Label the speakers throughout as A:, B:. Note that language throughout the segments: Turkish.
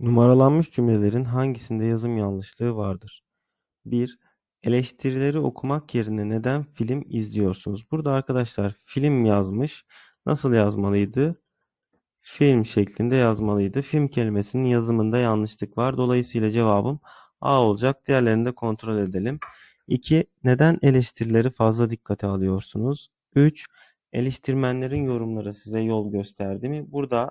A: Numaralanmış cümlelerin hangisinde yazım yanlışlığı vardır? 1. Eleştirileri okumak yerine neden film izliyorsunuz? Burada arkadaşlar film yazmış. Nasıl yazmalıydı? Film şeklinde yazmalıydı. Film kelimesinin yazımında yanlışlık var. Dolayısıyla cevabım A olacak. Diğerlerini de kontrol edelim. 2. Neden eleştirileri fazla dikkate alıyorsunuz? 3. Eleştirmenlerin yorumları size yol gösterdi mi? Burada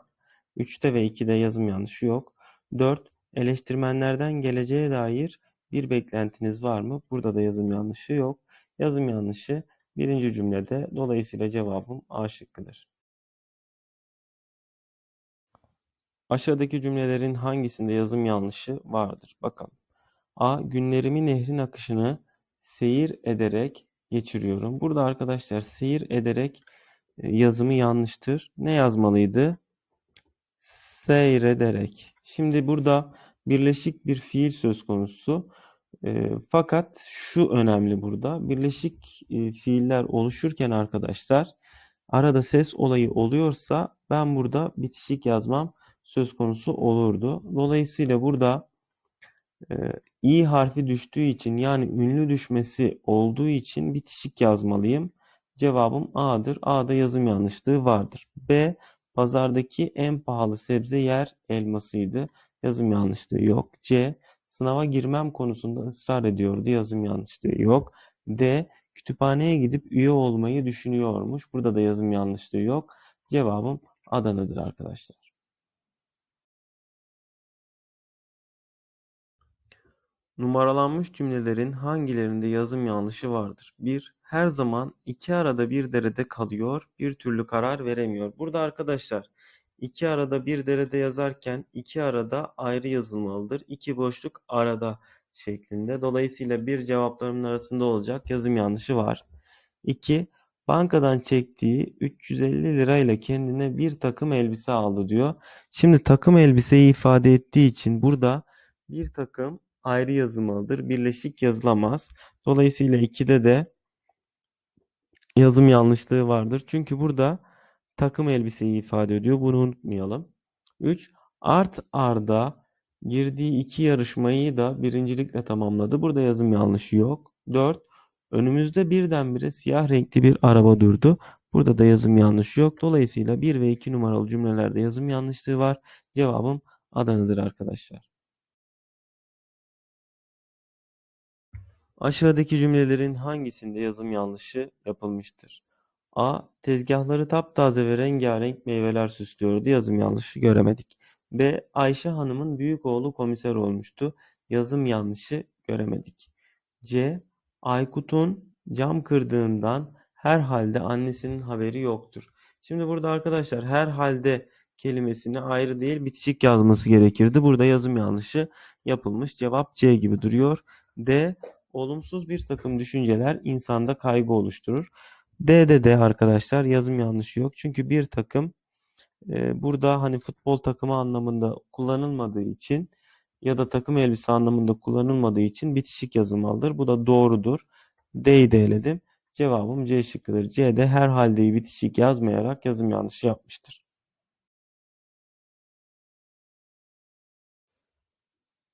A: 3'te ve 2'de yazım yanlışı yok. 4. Eleştirmenlerden geleceğe dair bir beklentiniz var mı? Burada da yazım yanlışı yok. Yazım yanlışı birinci cümlede. Dolayısıyla cevabım A şıkkıdır. Aşağıdaki cümlelerin hangisinde yazım yanlışı vardır? Bakalım. A. Günlerimi nehrin akışını seyir ederek geçiriyorum. Burada arkadaşlar seyir ederek e, yazımı yanlıştır. Ne yazmalıydı? Seyrederek. Şimdi burada birleşik bir fiil söz konusu. E, fakat şu önemli burada. Birleşik e, fiiller oluşurken arkadaşlar arada ses olayı oluyorsa ben burada bitişik yazmam söz konusu olurdu. Dolayısıyla burada e, i harfi düştüğü için yani ünlü düşmesi olduğu için bitişik yazmalıyım. Cevabım A'dır. A'da yazım yanlışlığı vardır. B. Pazardaki en pahalı sebze yer elmasıydı. Yazım yanlışlığı yok. C. Sınava girmem konusunda ısrar ediyordu. Yazım yanlışlığı yok. D. Kütüphaneye gidip üye olmayı düşünüyormuş. Burada da yazım yanlışlığı yok. Cevabım Adana'dır arkadaşlar. Numaralanmış cümlelerin hangilerinde yazım yanlışı vardır? 1. Her zaman iki arada bir derede kalıyor, bir türlü karar veremiyor. Burada arkadaşlar iki arada bir derede yazarken iki arada ayrı yazılmalıdır. İki boşluk arada şeklinde. Dolayısıyla bir cevaplarımın arasında olacak yazım yanlışı var. 2. Bankadan çektiği 350 lirayla kendine bir takım elbise aldı diyor. Şimdi takım elbiseyi ifade ettiği için burada bir takım ayrı yazılmalıdır. Birleşik yazılamaz. Dolayısıyla 2'de de yazım yanlışlığı vardır. Çünkü burada takım elbiseyi ifade ediyor. Bunu unutmayalım. 3. Art arda girdiği iki yarışmayı da birincilikle tamamladı. Burada yazım yanlışı yok. 4. Önümüzde birdenbire siyah renkli bir araba durdu. Burada da yazım yanlışı yok. Dolayısıyla 1 ve 2 numaralı cümlelerde yazım yanlışlığı var. Cevabım Adana'dır arkadaşlar. Aşağıdaki cümlelerin hangisinde yazım yanlışı yapılmıştır? A. Tezgahları taptaze ve rengarenk meyveler süslüyordu. Yazım yanlışı göremedik. B. Ayşe Hanım'ın büyük oğlu komiser olmuştu. Yazım yanlışı göremedik. C. Aykut'un cam kırdığından herhalde annesinin haberi yoktur. Şimdi burada arkadaşlar herhalde kelimesini ayrı değil bitişik yazması gerekirdi. Burada yazım yanlışı yapılmış. Cevap C gibi duruyor. D. Olumsuz bir takım düşünceler insanda kaygı oluşturur. D'de de arkadaşlar yazım yanlışı yok. Çünkü bir takım e, burada hani futbol takımı anlamında kullanılmadığı için ya da takım elbise anlamında kullanılmadığı için bitişik yazılmalıdır. Bu da doğrudur. D'yi de eledim. Cevabım C şıkkıdır. C'de herhalde bitişik yazmayarak yazım yanlışı yapmıştır.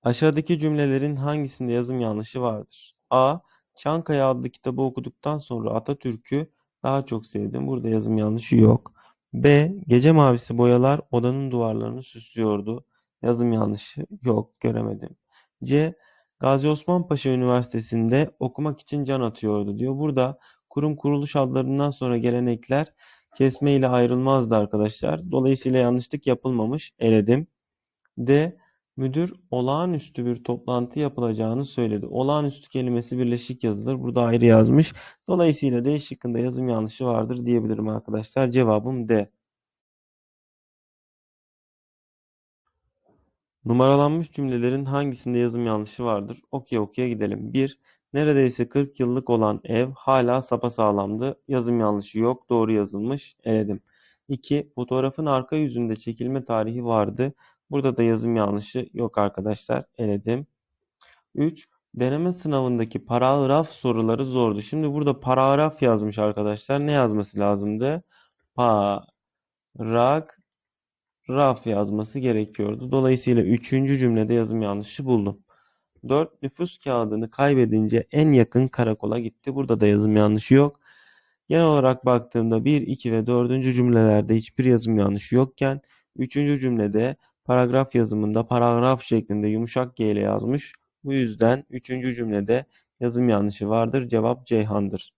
A: Aşağıdaki cümlelerin hangisinde yazım yanlışı vardır? A. Çankaya adlı kitabı okuduktan sonra Atatürk'ü daha çok sevdim. Burada yazım yanlışı yok. B. Gece mavisi boyalar odanın duvarlarını süslüyordu. Yazım yanlışı yok. Göremedim. C. Gazi Osman Paşa Üniversitesi'nde okumak için can atıyordu diyor. Burada kurum kuruluş adlarından sonra gelen ekler kesme ile ayrılmazdı arkadaşlar. Dolayısıyla yanlışlık yapılmamış. Eledim. D. Müdür olağanüstü bir toplantı yapılacağını söyledi. Olağanüstü kelimesi birleşik yazılır. Burada ayrı yazmış. Dolayısıyla D şıkkında yazım yanlışı vardır diyebilirim arkadaşlar. Cevabım D. Numaralanmış cümlelerin hangisinde yazım yanlışı vardır? Okuya okuya gidelim. 1. Neredeyse 40 yıllık olan ev hala sapasağlamdı. Yazım yanlışı yok. Doğru yazılmış. Eledim. 2. Fotoğrafın arka yüzünde çekilme tarihi vardı. Burada da yazım yanlışı yok arkadaşlar. Eledim. 3. Deneme sınavındaki paragraf soruları zordu. Şimdi burada paragraf yazmış arkadaşlar. Ne yazması lazımdı? Paragraf raf yazması gerekiyordu. Dolayısıyla üçüncü cümlede yazım yanlışı buldum. 4. Nüfus kağıdını kaybedince en yakın karakola gitti. Burada da yazım yanlışı yok. Genel olarak baktığımda 1, 2 ve 4. cümlelerde hiçbir yazım yanlışı yokken 3. cümlede paragraf yazımında paragraf şeklinde yumuşak G ile yazmış. Bu yüzden 3. cümlede yazım yanlışı vardır. Cevap Ceyhan'dır.